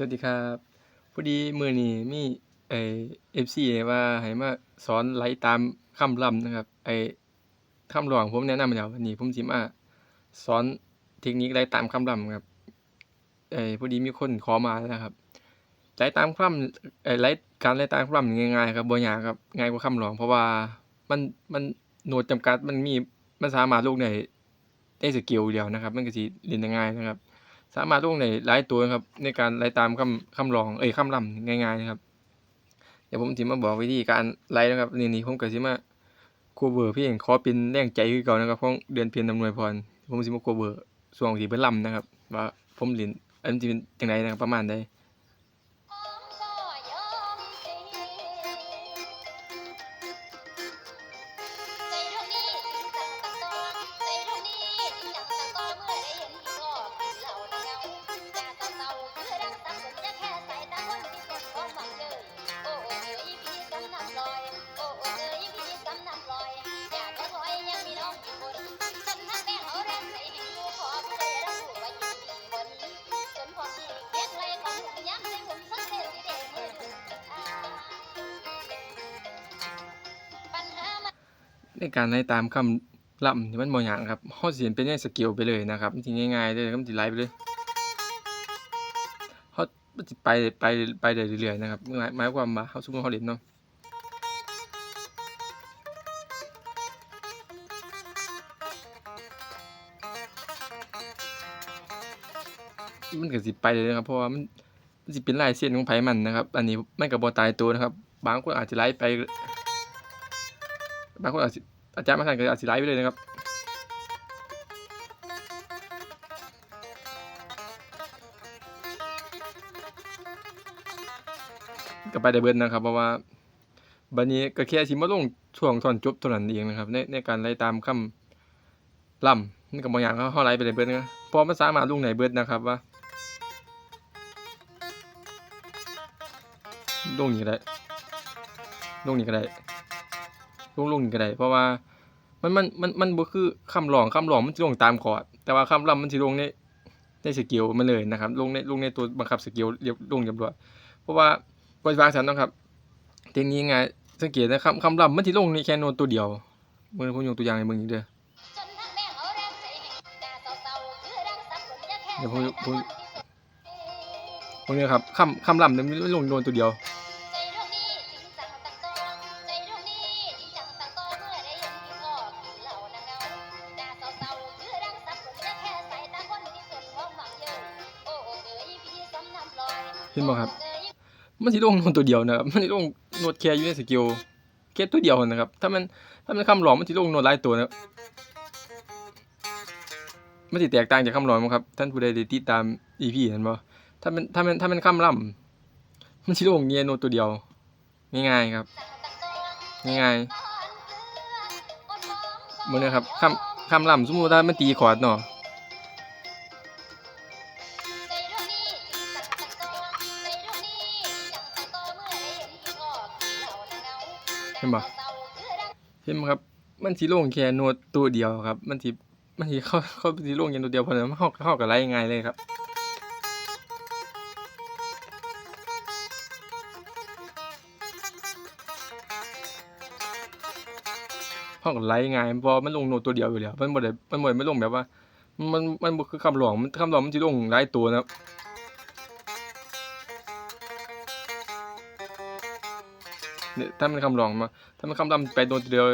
สวัสดีครับพอดีมื้อนี้มีไอ้ FC ว่าให้มาสอนไหลตามคำลำนะครับ ไอคำร้องผมแนะนำแล้ววันนี้ผมสิมาสอนเทคนิคไหลตามคำลำครับไอพอดีมีคนขอมานะครับไหลตามคำไอไหลการไหลตามคำล่ำนี่ง่ายๆครับบ่ยากครับง่ายกว่าคำร้องเพราะว่ามันมันโน้ตจำกัดมันมีมันสามารถลงได้ได้สเกลเดียวนะครับ มันก็สิเล่นง่ายนะครับ สามารถลงในหลายตัวครับ ในการไล่ตามคำคำรองเอ้ยคำลำง่ายๆนะครับเดี๋ยวผมสิมาบอกวิธีการไล่นะครับนี่นี่ผมก็สิมาโคเบอร์พี่เองขอเป็นแรงใจคือเก่านะครับของเดือนเพียงนำนวยพรผมสิมาโคเบอร์ส่วงที่เป็นลำนะครับ ว่าผมเรียนอันสิเป็นยังไงนะครับประมาณใด ในการไล่ตามคำล่ำนี่มันบ่ยากครับเฮาสิเห็นเป็นในสเกลไปเลยนะครับมันสิง่ายๆเลยครับมันสิไล่ไปเลยเฮามันสิไปไปไปได้เรื่อยๆนะครับหมายความว่าเฮาสมมุติเฮาเล่นเนาะมันก็สิไปเลยนะครับเพราะว่ามันมันสิเป็นลายเส้นของไผมันนะครับ อันนี้มันก็บ่ตายตัวนะครับ บางคนอาจจะไลฟ์ไป บางคนอาจสิ อาจารย์บางท่านก็อาจสิไลไปเลยนะครับก็ไปได้เบิดนะครับ เพราะว่าบัดนี้ก็แค่สิมาลงช่วงตอนจบเท่านั้นเองนะครับ ในในการไล่ตามคำล่ำนี่ก็บ่ยากครับเฮาไล่ไปได้เบิดนะพราะมันสามารถลงได้เบิดนะครับว่าลงนี่ก็ได้ลงนี่ก็ได้ ลงลงนี่ก็ได้เพราะว่ามันมันมันมันบ่คือคำร้องคำร้องมันสิลงตามคอร์ดแต่ว่าคำรำมันสิลงในในสเกลมันเลยนะครับ ลงในลงในตัวบังคับสเกลเรียบลงเรียบร้อยเพราะว่าบ่วางซั่นเนาะครับเทคนิคง่ายสังเกตนะคำคำรำมันสิลงในแค่โน้ตตัวเดียวเบิ่งผมยกตัวอย่างให้เบิ่งอีกเด้อเดี๋ยวผมผมพวกนี้ครับคำคำรำเนี่ยมันลงโดนตัวเดียว ห็นบ่ครับ มันสิลงโน้ตตัวเดียวนะครับ มันสิลงโน้ตแค่อยู่ในสเกลแค่ตัวเดียวนะครับ ถ้ามันถ้ามันคำร้องมันสิลงโน้ตหลายตัวนะครับมันสิแตกต่างจากคำร้องบ่ครับ ท่านผู้ใดได้ติดตาม EP เห็นบ่ถ้ามันถ้ามันถ้ามันคำร่ำมันสิลงเนี่ยโน้ตตัวเดียว ง่ายๆครับ ง่ายๆมื้อนี้ครับคำคำร่ำสมมุติว่ามันตีคอร์ดเนาะ เห็นบ่เห็นบ่ครับ มันสิลงแค่โน้ตตัวเดียวครับ มันสิมันสิเข้าเข้าสิลงแค่โน้ตเดียวเพราะฉะนั้นเฮาเฮาก็ไล่ง่ายเลยครับเฮาก็ไล่ง่ายเพราะมันลงโน้ตตัวเดียวอยู่แล้ว มันบ่ได้มันบ่ได้ไม่ลงแบบว่า มันมันบ่คือคำร้องมันคำร้องมันสิลงหลายตัวนะครับ เนี่ยถ้ามันคำรองมา ถ้ามันคำรำไปโดนเดียว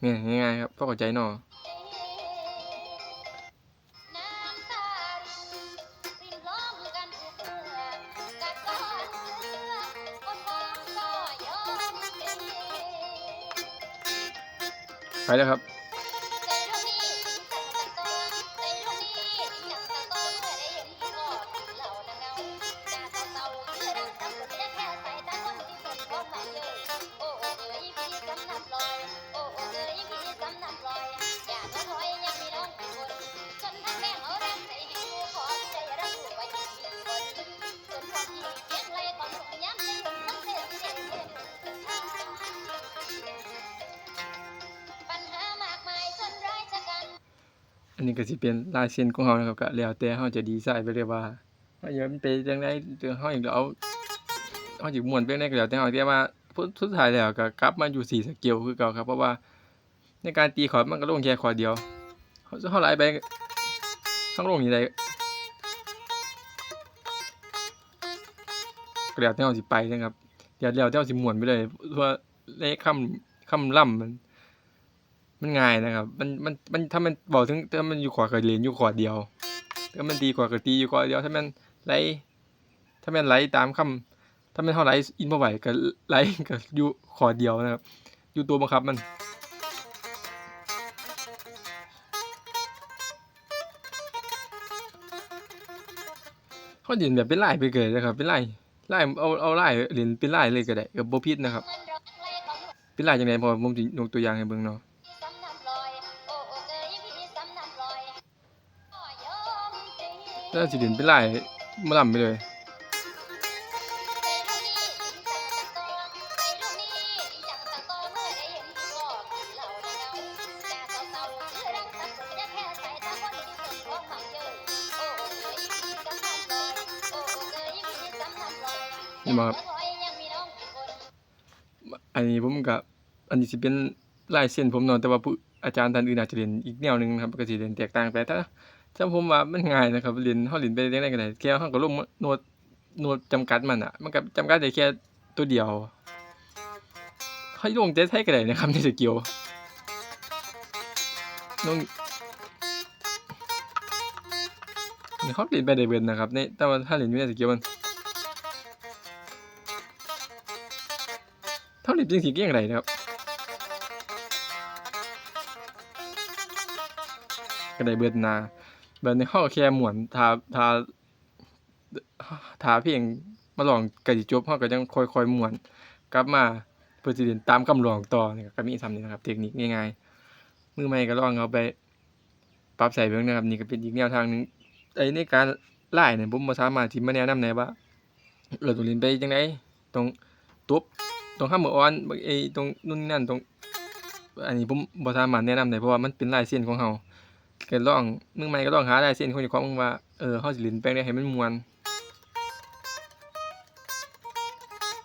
เนี่ยง่ายๆครับพอเข้าใจเนาะไปแล้วครับ อันนี้ก็สิเป็นลายเซ็นของเรานะครับก็แล้วแต่เราจะดีไซน์ไปเลยว่าว่าอย่ามันไปจังได๋เรื่องเฮาอีกแล้วเอาเฮาสิม่วนไปจั่งใดก็แล้วแต่เฮาแต่ว่าสุดท้ายแล้วก็กลับมาอยู่ที่สเกลคือเก่าครับเพราะว่าในการตีคอร์ดมันก็ลงแค่คอร์ดเดียวเฮาเฮาหลายไปเฮาลงนี่ได้ก็แล้วแต่เฮาสิไปนะครับเดี๋ยวแล้วแต่เฮาสิม่วนไปเลยเพราะว่าในคำคำล่ำมัน มันง่ายนะครับ มันมันมันถ้ามันเว้าถึงถ้ามันอยู่คอร์ดก็เล่นอยู่คอร์ดเดียว ถ้ามันตีคอร์ดก็ตีอยู่คอร์ดเดียว ถ้าแม่นไหลถ้าแม่นไหลตามคำถ้าแม่นเฮาไหลอินบ่ไหวก็ไหลก็อยู่คอร์ดเดียวนะครับอยู่ตัวบังคับมันเขาเล่นแบบเป็นลายไปเลยนะครับเป็นลายลายเอาเอาลายเล่นเป็นลายเลยก็ได้ก็บ่ผิดนะครับ เป็นลายจังได๋เพราะว่าผมสิยกตัวอย่างให้เบิ่งเนาะ แล้วสิเล่นเป็นลาหมอลำไปเลยนี่บ่ครับ อันนี้ผมก็อันนี้สิเป็นลายเส้นผมนาะแต่ว่าผู้อาจารย์ท่านอื่นอาจจะเล่นอีกแนวหนึ่งนะครับก็สิเล่นแตกต่างไปแต่ ถ้าผมว่ามันง่ายนะครับเล่นเฮาเล่นไปจังได๋ก็ได้แค่เฮาก็ลงโน้ตโน้ตจำกัดมันน่ะ มันก็จำกัดได้แค่ตัวเดียวเฮาลงแต่ไทยก็ได้นะครับในสกิลลงนี่เขาเล่นไปได้เบิดนะครับในแต่ว่าถ้าเล่นอยู่ในสกิลมันเท่านี้จริงสิเกี่ยงไรนะครับก็ได้เบิดหนา เบิดในข้อแค่หมวนทาทาทาเพียงมาลองกะสิจบเฮาก็ยังค่อยๆม่วนกลับมาเพื่อสิเล่นตามคำร้องต่อนี่ก็มีส่ำนี้นะครับ เทคนิคง่ายๆมือใหม่ก็ลองเอาไปปรับใส่เบิ่งนะครับนี่ก็เป็นอีกแนวทางหนึ่งไอ้ในการไล่เนี่ยผมบ่สามารถที่มาแนะนำได้ว่าเออต้องเล่นไปจังไดต้องตบตรงข้ามมืออ่อนไอ้ตรงนู่นนี่นั่นตรงอันนี้ผมบ่สามารถแนะนำได้เพราะว่ามันเป็นลายเส้นของเฮา ก็ลองมือใหม่ก็ลองหาลายเส้นของเจ้าของว่าเออเฮาสิล่นแปลงได้ให้มันมวน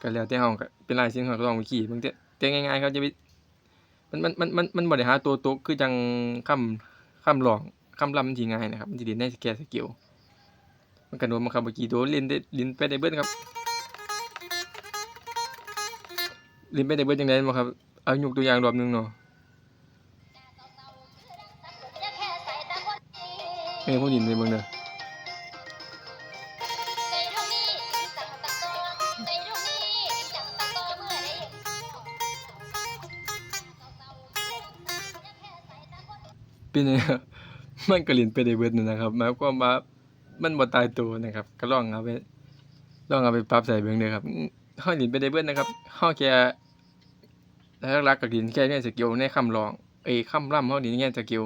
ก็แล้วแต่เฮาก็เป็นลายเส้นของเฮาลองไปขี่เบิ่งแต่แต่ง่ายๆครับจะไปมันมันมันมันมันบ่ได้หาตัวตกคือจังคำคำร้องคำรำมันสิง่ายนะครับมันสิเล่นได้แค่สกิลมันก็โดนบังคับบ่กี่ตัวเล่นได้ล่นไปได้เบิดครับล่นไปได้เบิดจังได๋บ่ครับเอายกตัวอย่างรอบหนึงเนาะ เออผมดินไปเบิ่งเด้อเป็นไงครับมันก็เล่นไปได้เบิดนั่นนะครับหมายความว่ามันบ่ตายตัวนะครับ ก็ลองเอาไปลองเอาไปปรับใส่เบิ่งเด้อครับอือเฮาเล่นไปได้เบิดนะครับเฮาแค่หลักก็เล่นแค่ในสกิลในคำร้องเอ้ยคำรำเฮาเล่นแค่สกิล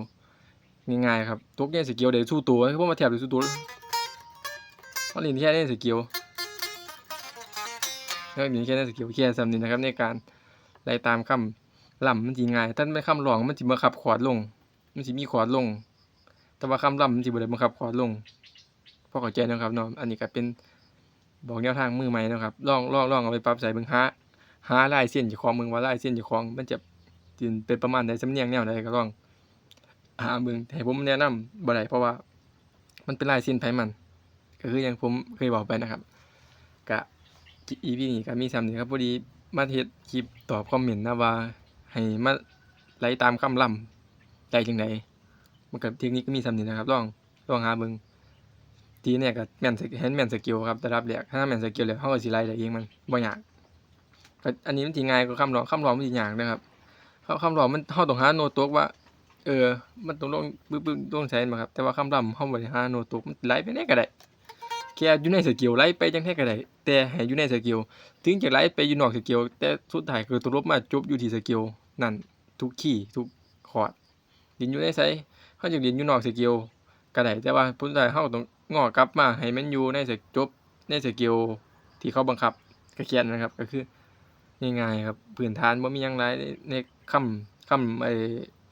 ง่ายๆครับตกในสกิลได้สู้ตัวคือผมว่าแทบจะสู้ตัวเฮาเล่นแค่ในสกิลเฮาเล่นแค่ในสกิลแค่สำนีนะครับ ในการไล่ตามคำรำมันสิง่ายถ้าเป็นคำร้องมันสิบังคับคอดลง มันสิมีคอดลง แต่ว่าคำรำมันสิบ่ได้บังคับคอดลงพอเข้าใจนะครับเนาะอันนี้ก็เป็นบอกแนวทางมือใหม่นะครับลองลองลองเอาไปปรับใส่เบิ่งหาหาลายเส้นจ้าของเบิ่งว่าลายเส้นจ้าของ มันจะเป็นประมาณใดสำเนียงแนวใดก็ลอง หาเบิ่งแต่ผมแนะนำบ่ได้เพราะว่า มันเป็นลายเส้นไผมัน ก็คืออย่างผมเคยบอกไปนะครับก็ EP นี้ก็มีส่ำนี้ครับพอดีมาเฮ็ดคลิปตอบคอมเมนต์นะว่า ให้มาไล่ตามคำรำได้จังไดมันก็เทคนิคก็มีส่ำนี้นะครับลองลองหาเบิ่งทีเนี่ยก็แม่นสเห็นแม่นสกิลครับระดับแรกถ้าแม่นสกิลแล้วเฮาก็สิไล่ได้เองมันบ่ยากก็อันนี้มันสิง่ายกว่าคำร้องคำร้องมันสิยากนะครับคำคำร้องมันเฮาต้องหาโน้ตตกว่า เออ มันต้องลงปึ๊บๆต้องใช้บ่ครับ แต่ว่าคำรำเฮาบ่ได้หาโนตตกมันไหลไปไหนก็ได้แค่อยู่ในสกิลไหลไปจังไดก็ได้แต่ให้อยู่ในสกิลถึงจะไหลไปอยู่นอกสกิลแต่สุดท้ายคือตกลงมาจบอยู่ที่สกิลนั่นทุกคีย์ทุกคอร์ดเล่นอยู่ในไสเฮาจะเล่นอยู่นอกสกิลก็ได้แต่ว่าผลสุดท้ายเฮาต้องงอกลับมาให้มันอยู่ในสจบในสกิลที่เขาบังคับก็แค่นั้นนะครับ ก็คือง่ายๆครับพื้นฐานบ่ามีหยังหลายในในคำคำไอ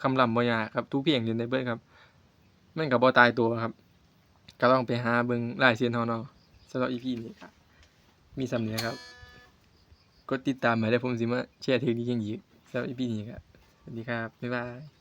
คำรำบอยาครับทุกเพียงเรียนได้เบิดครับมันกับบอตายตัวครับ ก็ต้องไปหาเบิ้งลายเซียนฮอนอสำหรับ EP นี้ก็มีส่ำนี้นะครับกดติดตามมาได้ผมสิมาแชร์เทคนิคยังอีกสำหรับ EP นี้ก็สวัสดีครับบ๊ายบาย